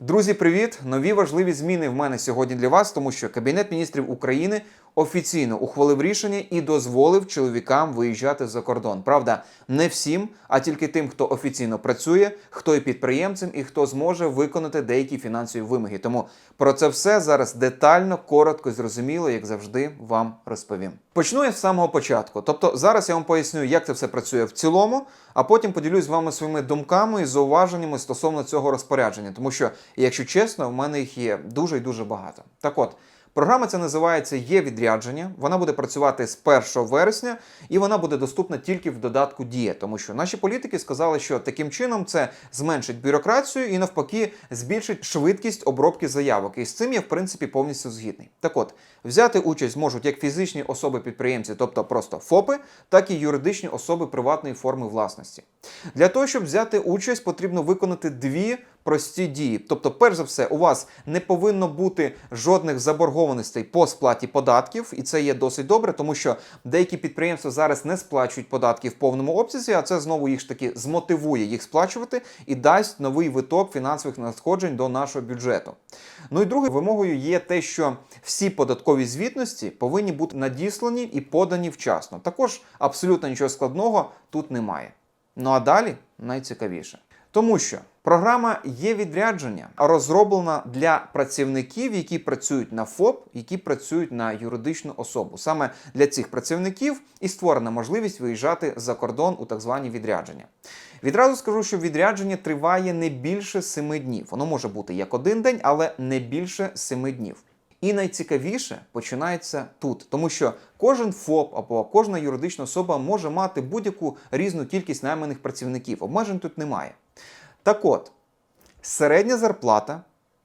Друзі, привіт! Нові важливі зміни в мене сьогодні для вас, тому що Кабінет міністрів України офіційно ухвалив рішення і дозволив чоловікам виїжджати за кордон. Правда, не всім, а тільки тим, хто офіційно працює, хто є підприємцем і хто зможе виконати деякі фінансові вимоги. Тому про це все зараз детально, коротко зрозуміло, як завжди, вам розповім. Почну я з самого початку. Тобто, зараз я вам поясню, як це все працює в цілому, а потім поділюсь з вами своїми думками і зауваженнями стосовно цього розпорядження, тому що, якщо чесно, в мене їх є дуже і дуже багато. Так от. Програма ця називається Є відрядження. Вона буде працювати з 1 вересня і вона буде доступна тільки в додатку Дія, тому що наші політики сказали, що таким чином це зменшить бюрократію і навпаки збільшить швидкість обробки заявок. І з цим я в принципі повністю згідний. Так от, взяти участь можуть як фізичні особи-підприємці, тобто просто ФОПи, так і юридичні особи приватної форми власності. Для того, щоб взяти участь, потрібно виконати дві прості дії. Тобто, перш за все, у вас не повинно бути жодних заборгованостей по сплаті податків, і це є досить добре, тому що деякі підприємства зараз не сплачують податки в повному обсязі, а це знову їх ж таки змотивує їх сплачувати і дасть новий виток фінансових надходжень до нашого бюджету. Ну і другою вимогою є те, що всі податкові звітності повинні бути надіслані і подані вчасно. Також абсолютно нічого складного тут немає. Ну а далі найцікавіше. Тому що програма є відрядження розроблена для працівників, які працюють на ФОП, які працюють на юридичну особу. Саме для цих працівників і створена можливість виїжджати за кордон у так звані відрядження. Відразу скажу, що відрядження триває не більше 7 днів. Воно може бути як один день, але не більше 7 днів. І найцікавіше починається тут, тому що кожен ФОП або кожна юридична особа може мати будь-яку різну кількість найманих працівників. Обмежень тут немає. Так от, середня зарплата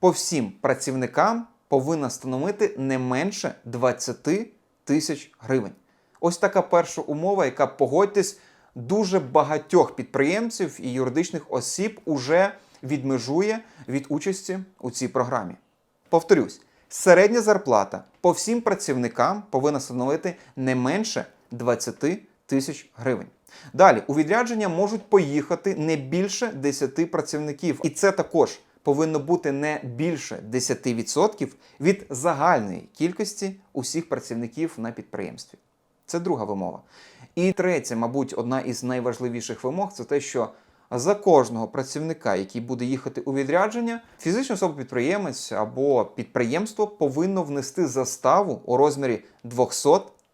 по всім працівникам повинна становити не менше 20 тисяч гривень. Ось така перша умова, яка погодьтесь, дуже багатьох підприємців і юридичних осіб уже відмежує від участі у цій програмі. Повторюсь, середня зарплата по всім працівникам повинна становити не менше 20 тисяч гривень. Далі у відрядження можуть поїхати не більше 10 працівників, і це також повинно бути не більше 10% від загальної кількості усіх працівників на підприємстві. Це друга вимога. І третя, мабуть, одна із найважливіших вимог це те, що за кожного працівника, який буде їхати у відрядження, фізична особа-підприємець або підприємство повинно внести заставу у розмірі 200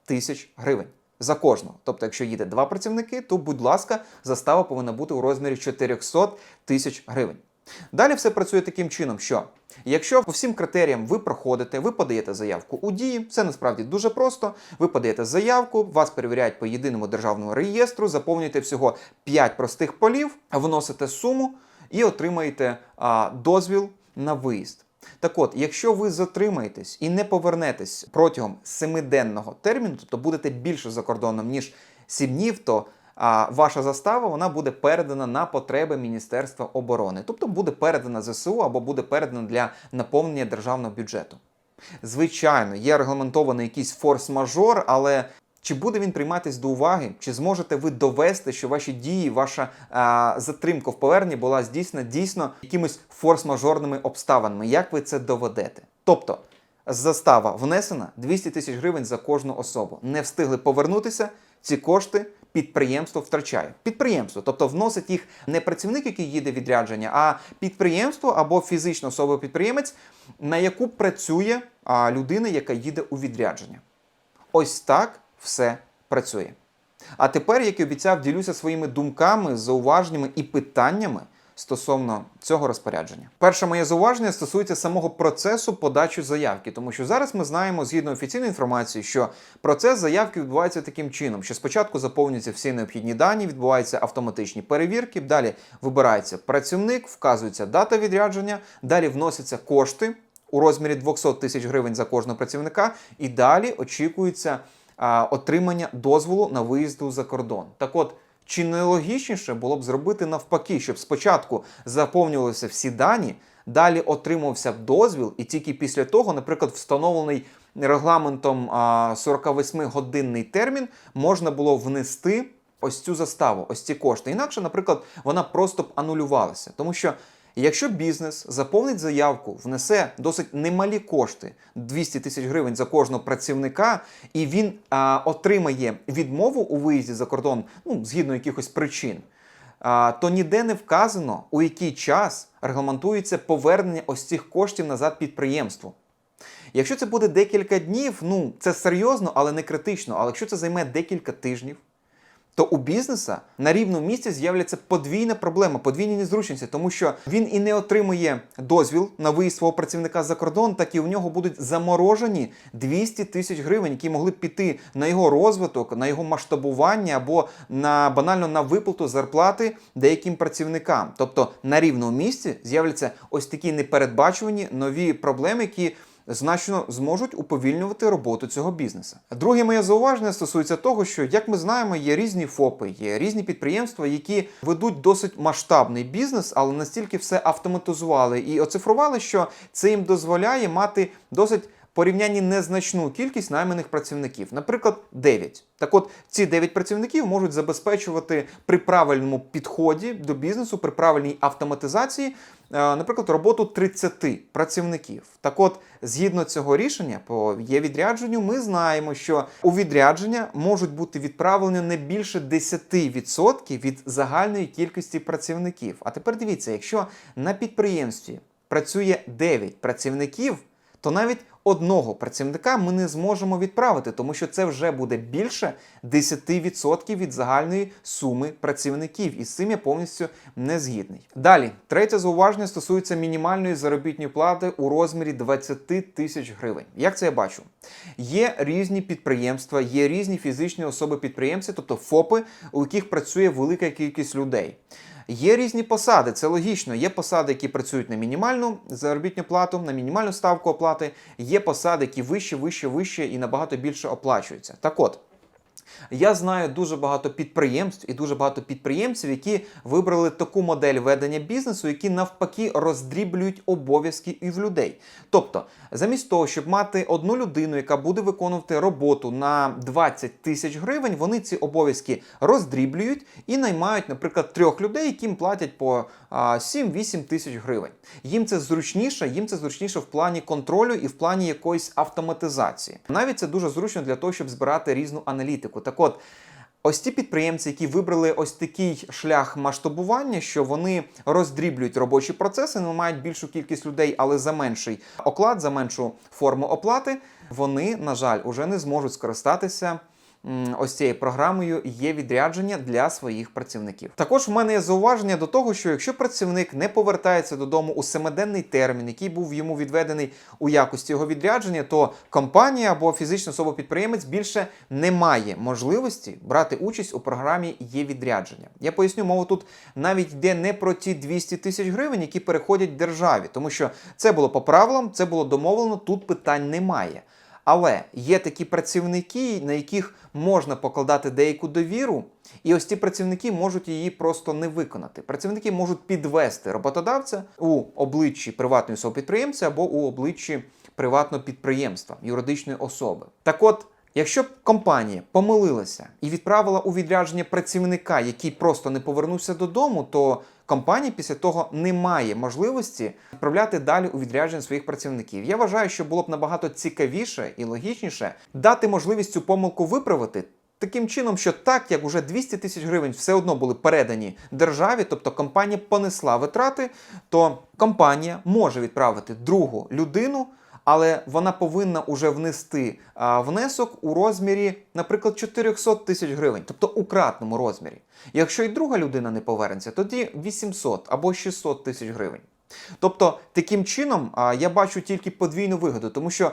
тисяч гривень. За кожного. Тобто, якщо їде два працівники, то, будь ласка, застава повинна бути у розмірі 400 тисяч гривень. Далі все працює таким чином, що якщо по всім критеріям ви проходите, ви подаєте заявку у дії, це насправді дуже просто. Ви подаєте заявку, вас перевіряють по єдиному державному реєстру, заповнюєте всього 5 простих полів, вносите суму і отримаєте а, дозвіл на виїзд. Так от, якщо ви затримаєтесь і не повернетесь протягом семиденного терміну, тобто будете більше за кордоном, ніж 7 днів, то а, ваша застава вона буде передана на потреби Міністерства оборони, тобто буде передана ЗСУ або буде передана для наповнення державного бюджету. Звичайно, є регламентований якийсь форс-мажор, але чи буде він прийматись до уваги? Чи зможете ви довести, що ваші дії, ваша а, затримка в поверненні була здійснена дійсно якимись форс-мажорними обставинами? Як ви це доведете? Тобто застава внесена 200 тисяч гривень за кожну особу. Не встигли повернутися, ці кошти підприємство втрачає. Підприємство, тобто вносить їх не працівник, який їде відрядження, а підприємство або фізична особа-підприємець, на яку працює людина, яка їде у відрядження. Ось так все працює. А тепер, як і обіцяв, ділюся своїми думками, зауваженнями і питаннями стосовно цього розпорядження. Перше моє зауваження стосується самого процесу подачі заявки, тому що зараз ми знаємо, згідно офіційної інформації, що процес заявки відбувається таким чином, що спочатку заповнюються всі необхідні дані, відбуваються автоматичні перевірки, далі вибирається працівник, вказується дата відрядження, далі вносяться кошти у розмірі 200 тисяч гривень за кожного працівника, і далі очікується отримання дозволу на виїзду за кордон. Так от. Чи не логічніше було б зробити навпаки, щоб спочатку заповнювалися всі дані, далі отримувався дозвіл, і тільки після того, наприклад, встановлений регламентом 48-годинний термін, можна було внести ось цю заставу, ось ці кошти. Інакше, наприклад, вона просто б анулювалася. Тому що Якщо бізнес заповнить заявку, внесе досить немалі кошти 200 тисяч гривень за кожного працівника, і він а, отримає відмову у виїзді за кордон, ну згідно якихось причин, а, то ніде не вказано, у який час регламентується повернення ось цих коштів назад підприємству. Якщо це буде декілька днів, ну це серйозно, але не критично. Але якщо це займе декілька тижнів, то у бізнеса на рівному місці з'являться подвійна проблема, подвійні незручності, тому що він і не отримує дозвіл на виїзд свого працівника за кордон, так і у нього будуть заморожені 200 тисяч гривень, які могли б піти на його розвиток, на його масштабування або на банально на виплату зарплати деяким працівникам. Тобто на рівному місці з'являться ось такі непередбачувані нові проблеми, які значно зможуть уповільнювати роботу цього бізнесу. Друге моє зауваження стосується того, що, як ми знаємо, є різні ФОПи, є різні підприємства, які ведуть досить масштабний бізнес, але настільки все автоматизували і оцифрували, що це їм дозволяє мати досить. Порівнянні незначну кількість найманих працівників, наприклад, 9. Так от ці 9 працівників можуть забезпечувати при правильному підході до бізнесу, при правильній автоматизації, е, наприклад, роботу 30 працівників. Так от, згідно цього рішення по є відрядженню, ми знаємо, що у відрядження можуть бути відправлені не більше 10% від загальної кількості працівників. А тепер дивіться, якщо на підприємстві працює 9 працівників, то навіть одного працівника ми не зможемо відправити, тому що це вже буде більше 10% від загальної суми працівників. І з цим я повністю не згідний. Далі, третє зауваження стосується мінімальної заробітної плати у розмірі 20 тисяч гривень. Як це я бачу? Є різні підприємства, є різні фізичні особи-підприємці, тобто ФОПи, у яких працює велика кількість людей. Є різні посади, це логічно. Є посади, які працюють на мінімальну заробітну плату, на мінімальну ставку оплати. Є посади, які вище, вище, вище і набагато більше оплачуються. Так от. Я знаю дуже багато підприємств і дуже багато підприємців, які вибрали таку модель ведення бізнесу, які навпаки роздріблюють обов'язки і в людей. Тобто, замість того, щоб мати одну людину, яка буде виконувати роботу на 20 тисяч гривень, вони ці обов'язки роздріблюють і наймають, наприклад, трьох людей, яким платять по 7-8 тисяч гривень. Їм це зручніше, їм це зручніше в плані контролю і в плані якоїсь автоматизації. Навіть це дуже зручно для того, щоб збирати різну аналітику. Так от. Ось ті підприємці, які вибрали ось такий шлях масштабування, що вони роздріблюють робочі процеси, не мають більшу кількість людей, але за менший оклад, за меншу форму оплати, вони, на жаль, уже не зможуть скористатися ось цією програмою є відрядження для своїх працівників. Також в мене є зауваження до того, що якщо працівник не повертається додому у семиденний термін, який був йому відведений у якості його відрядження, то компанія або фізична особа підприємець більше не має можливості брати участь у програмі є відрядження. Я поясню, мова тут навіть йде не про ті 200 тисяч гривень, які переходять державі, тому що це було по правилам, це було домовлено, тут питань немає. Але є такі працівники, на яких можна покладати деяку довіру, і ось ці працівники можуть її просто не виконати. Працівники можуть підвести роботодавця у обличчі приватної особи підприємця або у обличчі приватного підприємства, юридичної особи. Так от. Якщо б компанія помилилася і відправила у відрядження працівника, який просто не повернувся додому, то компанія після того не має можливості відправляти далі у відрядження своїх працівників. Я вважаю, що було б набагато цікавіше і логічніше дати можливість цю помилку виправити. Таким чином, що так як уже 200 тисяч гривень все одно були передані державі, тобто компанія понесла витрати, то компанія може відправити другу людину, але вона повинна уже внести внесок у розмірі, наприклад, 400 тисяч гривень, тобто у кратному розмірі. Якщо і друга людина не повернеться, тоді 800 або 600 тисяч гривень. Тобто, таким чином я бачу тільки подвійну вигоду, тому що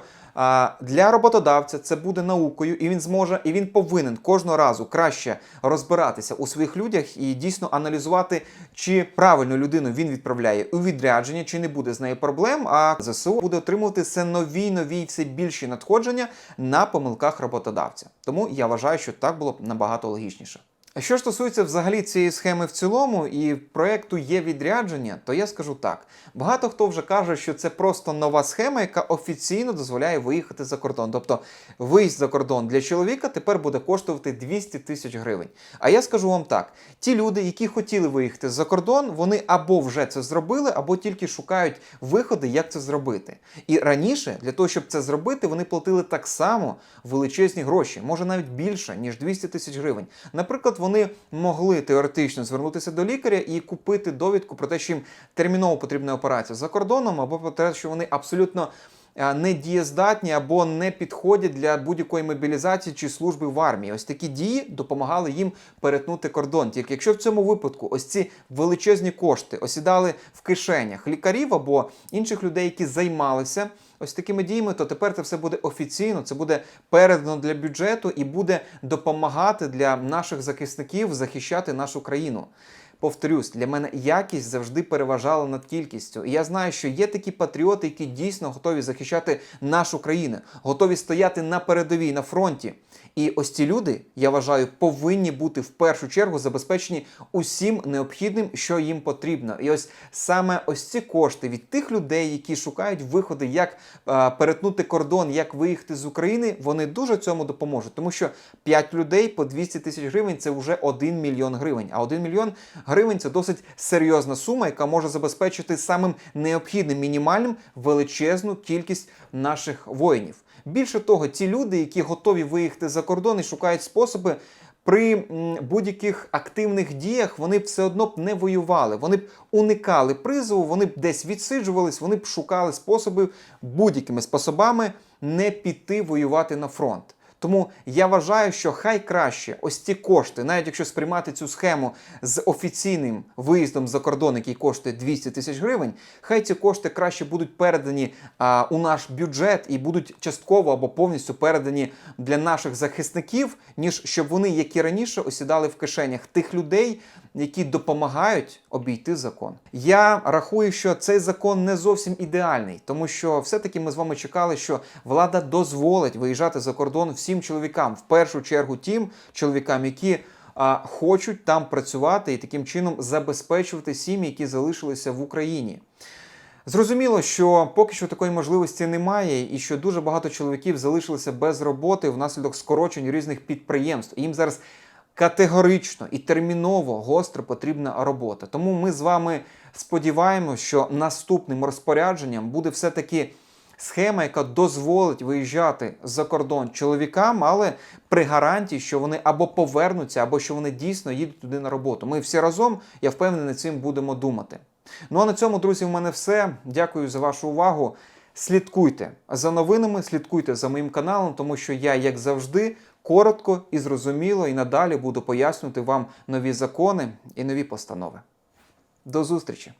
для роботодавця це буде наукою, і він зможе, і він повинен кожного разу краще розбиратися у своїх людях і дійсно аналізувати, чи правильну людину він відправляє у відрядження, чи не буде з нею проблем. А ЗСУ буде отримувати все нові, нові, все більші надходження на помилках роботодавця. Тому я вважаю, що так було б набагато логічніше. А що стосується взагалі цієї схеми в цілому і проекту є відрядження, то я скажу так: багато хто вже каже, що це просто нова схема, яка офіційно дозволяє виїхати за кордон. Тобто виїзд за кордон для чоловіка тепер буде коштувати 200 тисяч гривень. А я скажу вам так: ті люди, які хотіли виїхати за кордон, вони або вже це зробили, або тільки шукають виходи, як це зробити. І раніше для того, щоб це зробити, вони платили так само величезні гроші, може навіть більше ніж 200 тисяч гривень. Наприклад, вони могли теоретично звернутися до лікаря і купити довідку про те, що їм терміново потрібна операція за кордоном, або про те, що вони абсолютно недієздатні або не підходять для будь-якої мобілізації чи служби в армії. Ось такі дії допомагали їм перетнути кордон. Тільки якщо в цьому випадку ось ці величезні кошти осідали в кишенях лікарів або інших людей, які займалися. Ось такими діями, то тепер це все буде офіційно, це буде передано для бюджету і буде допомагати для наших захисників захищати нашу країну. Повторюсь, для мене якість завжди переважала над кількістю. І я знаю, що є такі патріоти, які дійсно готові захищати нашу країну, готові стояти на передовій на фронті. І ось ці люди, я вважаю, повинні бути в першу чергу забезпечені усім необхідним, що їм потрібно. І ось саме ось ці кошти від тих людей, які шукають виходи, як е, перетнути кордон, як виїхати з України, вони дуже цьому допоможуть. Тому що 5 людей по 200 тисяч гривень це вже 1 мільйон гривень. А 1 мільйон гривень це досить серйозна сума, яка може забезпечити самим необхідним мінімальним величезну кількість наших воїнів. Більше того, ті люди, які готові виїхати за кордон і шукають способи. При будь-яких активних діях вони б все одно б не воювали, вони б уникали призову, вони б десь відсиджувались, вони б шукали способи будь-якими способами не піти воювати на фронт. Тому я вважаю, що хай краще ось ці кошти, навіть якщо сприймати цю схему з офіційним виїздом за кордон, який коштує 200 тисяч гривень, хай ці кошти краще будуть передані а, у наш бюджет і будуть частково або повністю передані для наших захисників, ніж щоб вони, як і раніше, осідали в кишенях тих людей, які допомагають обійти закон. Я рахую, що цей закон не зовсім ідеальний, тому що все-таки ми з вами чекали, що влада дозволить виїжджати за кордон всім чоловікам, в першу чергу тим чоловікам, які а, хочуть там працювати і таким чином забезпечувати сім'ї, які залишилися в Україні. Зрозуміло, що поки що такої можливості немає, і що дуже багато чоловіків залишилися без роботи внаслідок скорочень різних підприємств. Їм зараз категорично і терміново гостро потрібна робота. Тому ми з вами сподіваємося, що наступним розпорядженням буде все-таки схема, яка дозволить виїжджати за кордон чоловікам, але при гарантії, що вони або повернуться, або що вони дійсно їдуть туди на роботу. Ми всі разом, я впевнений, цим будемо думати. Ну а на цьому, друзі, в мене все. Дякую за вашу увагу. Слідкуйте за новинами, слідкуйте за моїм каналом, тому що я, як завжди, коротко і зрозуміло і надалі буду пояснювати вам нові закони і нові постанови. До зустрічі!